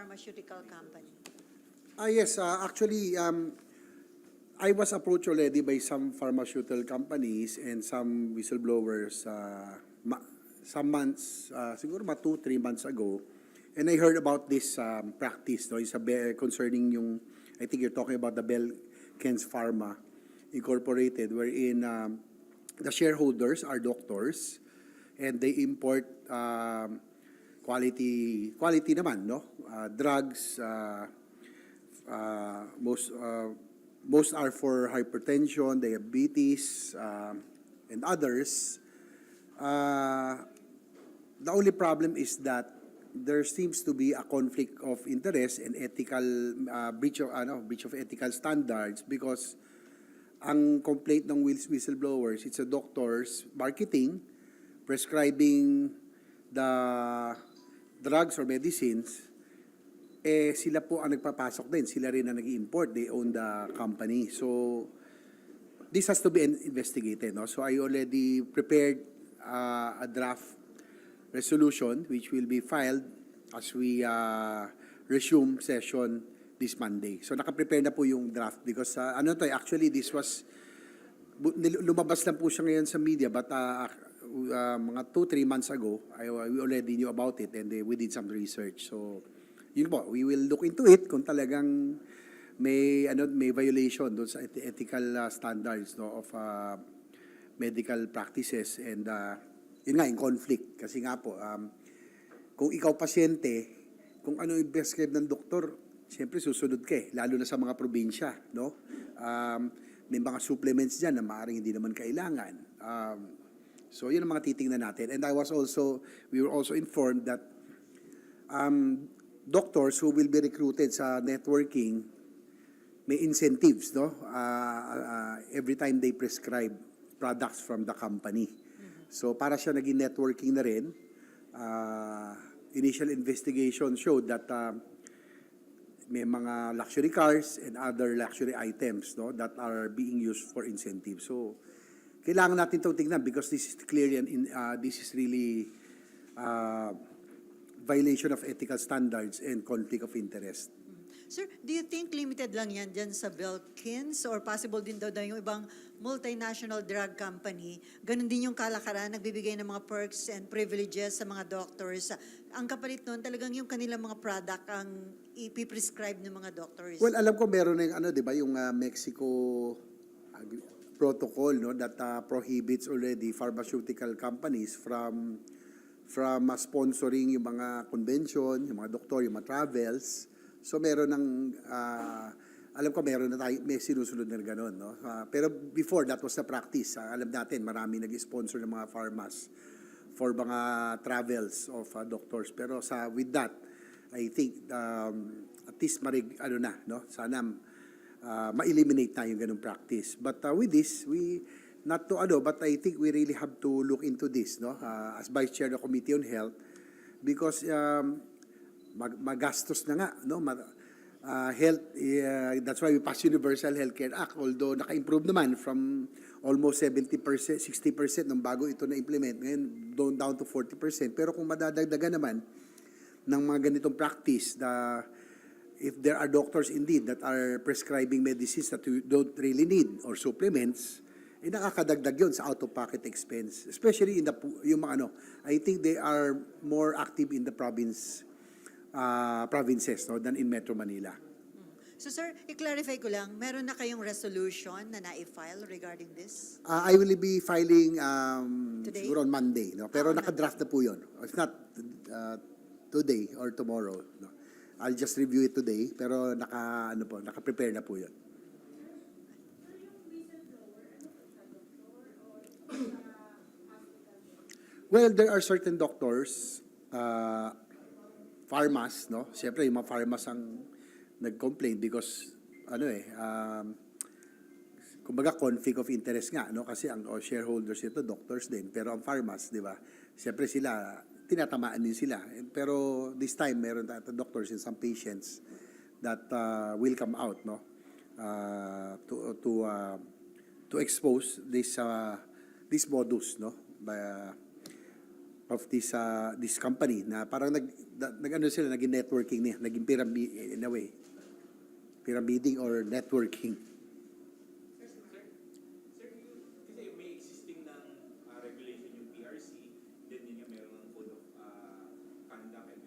pharmaceutical company? Ah, yes, uh, actually, um, I was approached already by some pharmaceutical companies and some whistleblowers uh, ma- some months, uh, siguro mga two, three months ago. And I heard about this um, practice, no? It's a concerning yung, I think you're talking about the Bell Kens Pharma Incorporated, wherein um, the shareholders are doctors and they import um, quality, quality naman, no? Uh, drugs, uh, uh, most uh, most are for hypertension, diabetes, um, and others. Uh, the only problem is that there seems to be a conflict of interest and ethical uh, breach of ano breach of ethical standards because ang complaint ng whist- whistleblowers it's a doctors marketing prescribing the drugs or medicines eh sila po ang nagpapasok din. Sila rin ang nag-import. They own the company. So, this has to be in- investigated. No? So, I already prepared uh, a draft resolution which will be filed as we uh, resume session this Monday. So, nakaprepare na po yung draft because uh, ano to, eh, actually this was lumabas lang po siya ngayon sa media but uh, uh, mga two, three months ago, I, we already knew about it and uh, we did some research. So, yun po, we will look into it kung talagang may ano may violation doon sa eth- ethical uh, standards no of uh, medical practices and uh, yun nga in conflict. Kasi nga po um, kung ikaw pasyente kung ano yung prescribe ng doktor siyempre susunod ka eh lalo na sa mga probinsya no? Um, may mga supplements diyan na maaaring hindi naman kailangan. Um, so yun ang mga titingnan natin. And I was also we were also informed that um, doctors who will be recruited sa networking may incentives no? Uh, uh, every time they prescribe products from the company. So para siya naging networking na rin uh, initial investigation showed that uh, may mga luxury cars and other luxury items no? That are being used for incentive so kailangan natin itong tingnan because this is clearly an in, uh, this is really uh, violation of ethical standards and conflict of interest. Sir, do you think limited lang yan dyan sa Belkins or possible din daw daw yung ibang multinational drug company, ganun din yung kalakaran, nagbibigay ng mga perks and privileges sa mga doctors. Ang kapalit nun, talagang yung kanilang mga product ang ipiprescribe ng mga doctors. Well, alam ko meron na yung ano, 'di ba, yung uh, Mexico protocol no that uh, prohibits already pharmaceutical companies from from uh, sponsoring yung mga convention, yung mga doktor, yung mga travels. So meron ng uh, alam ko meron na tayo may sinusunod na gano'n, no? Uh, pero before that was the practice. Uh, alam natin marami nag-sponsor ng mga pharmas for mga travels of uh, doctors. Pero sa with that, I think um, at least marig ano na, no? Sana uh, ma-eliminate na yung ganung practice. But uh, with this, we not to ano, but I think we really have to look into this, no? Uh, as Vice Chair of the Committee on Health because um, mag magastos na nga, no? Ma- uh, health, uh, that's why we passed Universal Healthcare Act, although naka-improve naman from almost 70%, 60% nung bago ito na-implement, ngayon down, down to 40%. Pero kung madadagdagan naman ng mga ganitong practice, the, if there are doctors indeed that are prescribing medicines that you don't really need or supplements, eh nakakadagdag yun sa out-of-pocket expense. Especially in the, yung mga ano, I think they are more active in the province, uh, provinces no, than in Metro Manila. So sir, i-clarify ko lang, meron na kayong resolution na na-file regarding this? Uh, I will be filing um, Today? siguro on Monday, no? pero on nakadraft na po yun. It's not uh, today or tomorrow. No? I'll just review it today, pero naka, ano po, naka-prepare na po yun. Well, there are certain doctors, uh, pharmas, no? Siyempre, yung mga pharmas ang nag-complain because, ano eh, um, kumbaga conflict of interest nga, no? Kasi ang oh, shareholders ito, doctors din. Pero ang pharmas, di ba? Siyempre sila, tinatamaan din sila. Pero this time, meron tayo doctors and some patients that uh, will come out, no? Uh, to to uh, to expose this uh, this modus, no? By, uh, of this uh, this company na parang nag, da- nag ano sila naging networking niya, naging pyramid in a way. Pyramiding or networking. Sir, sir, kasi may existing ng uh, regulation yung PRC, then yun yung meron ng code of uh, conduct and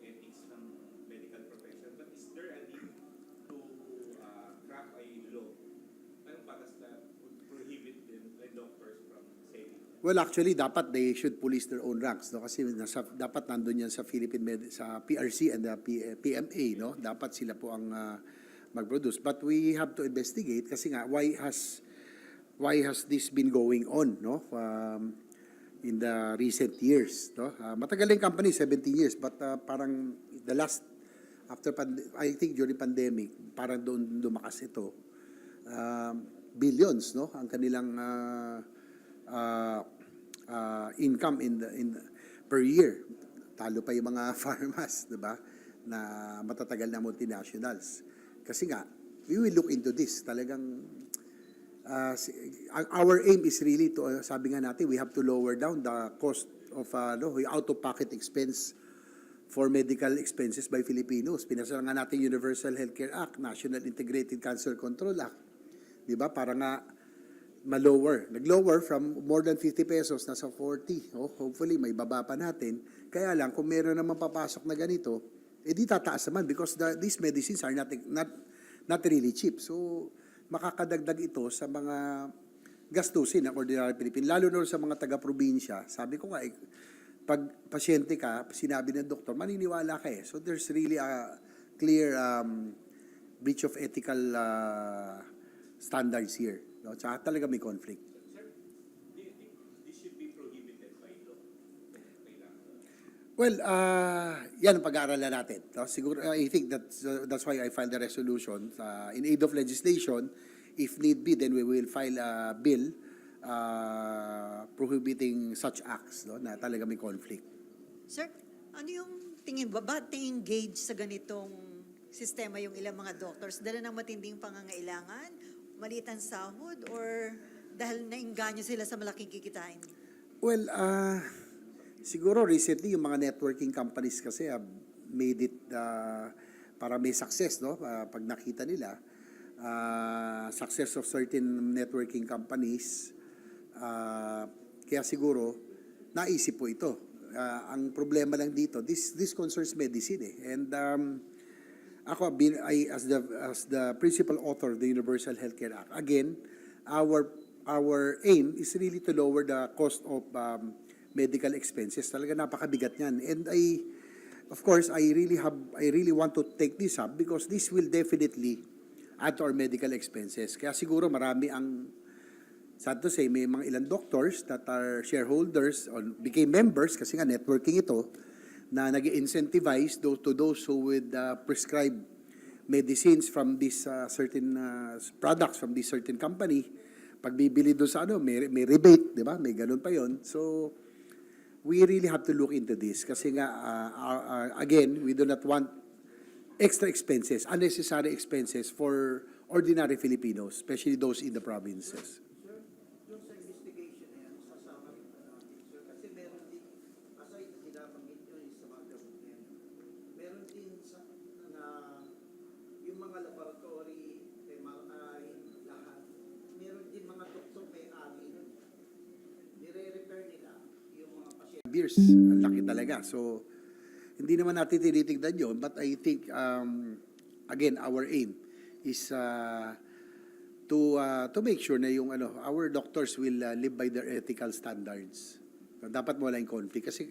ethics ng medical profession. But is there a need to uh, craft a law? Anong batas na would prohibit them, the doctors from saying Well, actually, dapat they should police their own ranks, no? Kasi nasa, dapat nandun yan sa Philippine Med- sa PRC and the P- PMA, no? Dapat sila po ang ah, mag-produce. But we have to investigate kasi nga, why has why has this been going on, no? Um, in the recent years, no? Ah, matagal yung company, 17 years, but ah, parang the last after I think during pandemic, parang doon lumakas ito. Um, billions, no? Ang kanilang ah, uh, uh, income in the, in the- per year. Talo pa yung mga farmers, 'di ba? Na matatagal na multinationals. Kasi nga, we will look into this. Talagang uh, our aim is really to uh, sabi nga natin, we have to lower down the cost of uh, no, yung out-of-pocket expense for medical expenses by Filipinos. Pinasal nga natin Universal Healthcare Act, National Integrated Cancer Control Act. 'Di ba? Para nga ma-lower. Nag-lower from more than 50 pesos, nasa 40. Oh, hopefully, may baba pa natin. Kaya lang, kung meron naman papasok na ganito, eh di tataas naman because the, these medicines are not, not, not really cheap. So, makakadagdag ito sa mga gastusin ng ordinary Pilipino, lalo na sa mga taga-probinsya. Sabi ko nga, eh, pag pasyente ka, sinabi ng doktor, maniniwala ka eh. So, there's really a clear um, breach of ethical uh, standards here. No? Tsaka talaga may conflict. Sir, do you think this should be prohibited by law? Well, uh, yan ang pag-aaralan natin. No? Siguro, I think that's, uh, that's why I filed the resolution. Uh, in aid of legislation, if need be, then we will file a bill uh, prohibiting such acts no? na talaga may conflict. Sir, ano yung tingin ba? Ba't engage sa ganitong sistema yung ilang mga doctors? Dala ng matinding pangangailangan? Maliit ang sahod? Or dahil nainganyo sila sa malaking kikitain? Well, uh, siguro recently yung mga networking companies kasi have made it uh, para may success, no? Uh, pag nakita nila, uh, success of certain networking companies, uh, kaya siguro naisip po ito. Uh, ang problema lang dito, this this concerns medicine eh. And um, ako I, as the as the principal author of the Universal Healthcare Act. Again, our our aim is really to lower the cost of um, medical expenses. Talaga napakabigat niyan. And I of course, I really have I really want to take this up because this will definitely add to our medical expenses. Kaya siguro marami ang sad to say, may mga ilang doctors that are shareholders or became members kasi nga networking ito na nag incentivize those, to those who would uh, prescribe medicines from this uh, certain uh, products from this certain company. Pag bibili doon sa ano, may, may rebate, di ba? May ganun pa yon So, we really have to look into this kasi nga, uh, uh, uh, again, we do not want extra expenses, unnecessary expenses for ordinary Filipinos, especially those in the provinces. Sir, yung sa investigation na yan, sasama rin ba natin, sir? Kasi meron din, aside na binabanggit nyo yung sa mga gamot na yan, meron din sa, na, yung mga laboratory, MRI, lahat, meron din mga doktor may-ari nun. Nire-repair nila yung Beers, ang laki talaga. So, hindi naman natin tinitignan yun, but I think, um, again, our aim is uh, to uh, to make sure na yung ano, our doctors will uh, live by their ethical standards. Dapat wala yung conflict kasi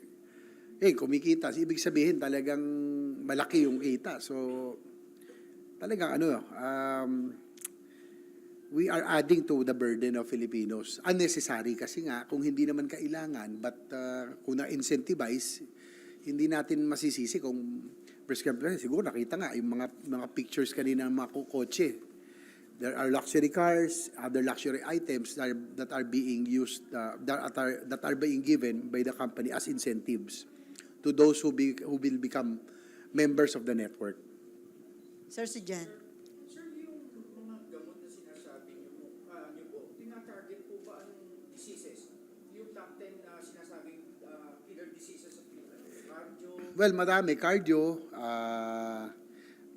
eh kumikita, ibig sabihin talagang malaki yung kita. So talagang ano, um, we are adding to the burden of Filipinos. Unnecessary kasi nga kung hindi naman kailangan but uh, kung na-incentivize, hindi natin masisisi kung prescribed na. Siguro nakita nga yung mga mga pictures kanina ng mga ko- kotse. There are luxury cars, other luxury items that are, that are being used, uh, that are that are being given by the company as incentives to those who be, who will become members of the network. Sir, si Jan. Sir, yung mga gamot na sinasabi niyo po, ah, niyo po, tinatarget po ba anong diseases? Yung top 10 na sinasabing ah, killer Well, marami. Cardio, ah,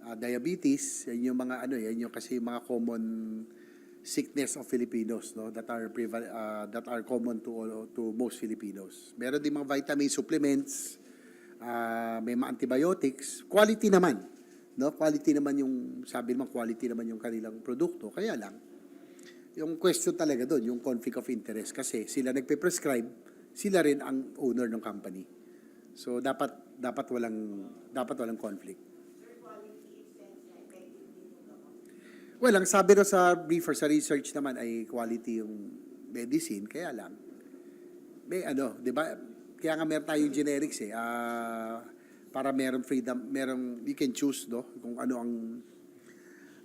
ah, diabetes, yan yung mga ano, yan yung kasi mga common sickness of Filipinos, no, that are ah, that are common to all, to most Filipinos. Meron din mga vitamin supplements, ah, may mga antibiotics, quality naman, no? Quality naman yung sabi naman quality naman yung kanilang produkto. Kaya lang yung question talaga doon, yung conflict of interest kasi sila nagpe-prescribe, sila rin ang owner ng company. So dapat dapat walang dapat walang conflict. Well, ang sabi ro sa briefer sa research naman ay quality yung medicine, kaya lang may ano, 'di ba? Kaya nga meron tayong generics eh. ah, para meron freedom, meron you can choose no kung ano ang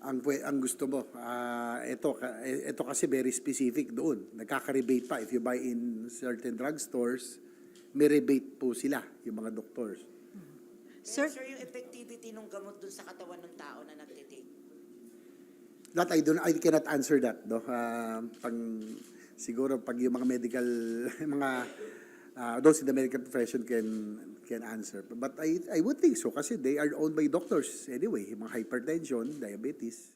ang ang gusto mo. Ah, ito ito kasi very specific doon. Nagkaka-rebate pa if you buy in certain drugstores, may rebate po sila yung mga doctors. Sir, Sir, sir, yung effectivity ng gamot dun sa katawan ng tao na nagtitake. That I don't I cannot answer that no. Ah, pang siguro pag yung mga medical mga ah, those in the medical profession can can answer. But I I would think so kasi they are owned by doctors anyway, mga hypertension, diabetes.